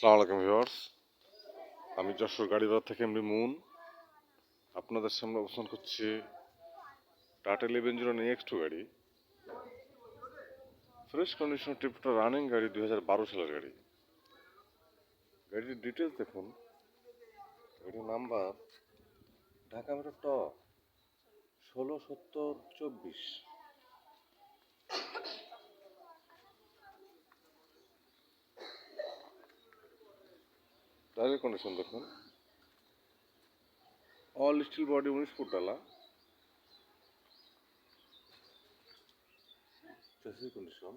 সালাম আলাইকুম ভিউয়ার্স। আমি যশোর গাড়িবাজার থেকে এমনি মুন। আপনাদের সামনে অবস্থান করছি টাটা ইলেভেন জিরো নেক্সট গাড়ি। ফ্রেশ কন্ডিশন ট্রিপটা রানিং গাড়ি দুই হাজার বারো সালের গাড়ি। গাড়ির ডিটেলস দেখুন। গাড়ির নাম্বার ঢাকা মেট্রো ট ষোলো সত্তর চব্বিশ। টায়ারের কন্ডিশন দেখুন। অল স্টিল বডি উনিশ ফুট ডালা। কন্ডিশন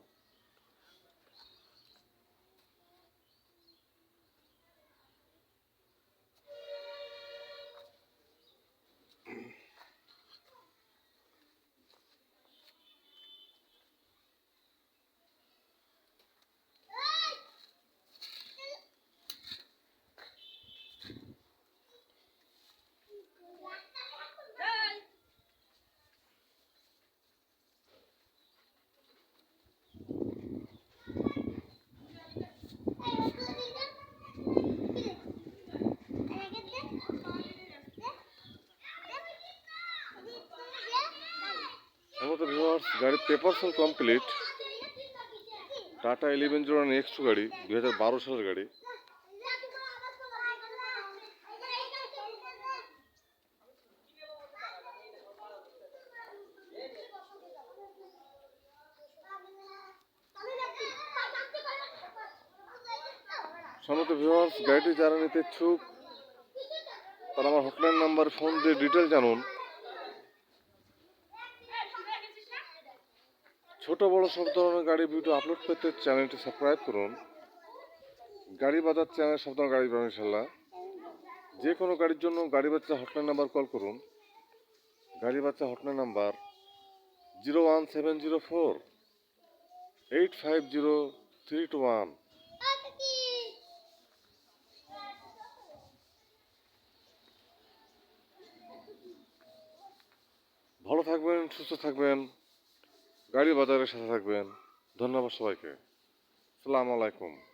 আমাদের ভিউয়ার্স গাড়ির paper sale complete Tata eleven zero next গাড়ি দু হাজার বারো সালের গাড়ি। সমস্ত ভিউয়ার্স গাড়িটি যারা নিতে ইচ্ছুক, তারা আমার হটলাইন নাম্বার ফোন দিয়ে ডিটেল জানুন। ছোট বড় সব ধরনের গাড়ি ভিডিও আপলোড পেতে চ্যানেলটি সাবস্ক্রাইব করুন। গাড়ি বাজার চ্যানেল সব ধরনের গাড়ি পাবেন ইনশাল্লাহ যে কোনো গাড়ির জন্য গাড়ি বাচ্চা হটলাইন নাম্বার কল করুন। গাড়ি বাচ্চা hotline number zero one seven zero four eight five zero three two one ভালো থাকবেন, সুস্থ থাকবেন। গাড়ি বাজারের সাথে থাকবেন। ধন্যবাদ সবাইকে। সালাম আলাইকুম।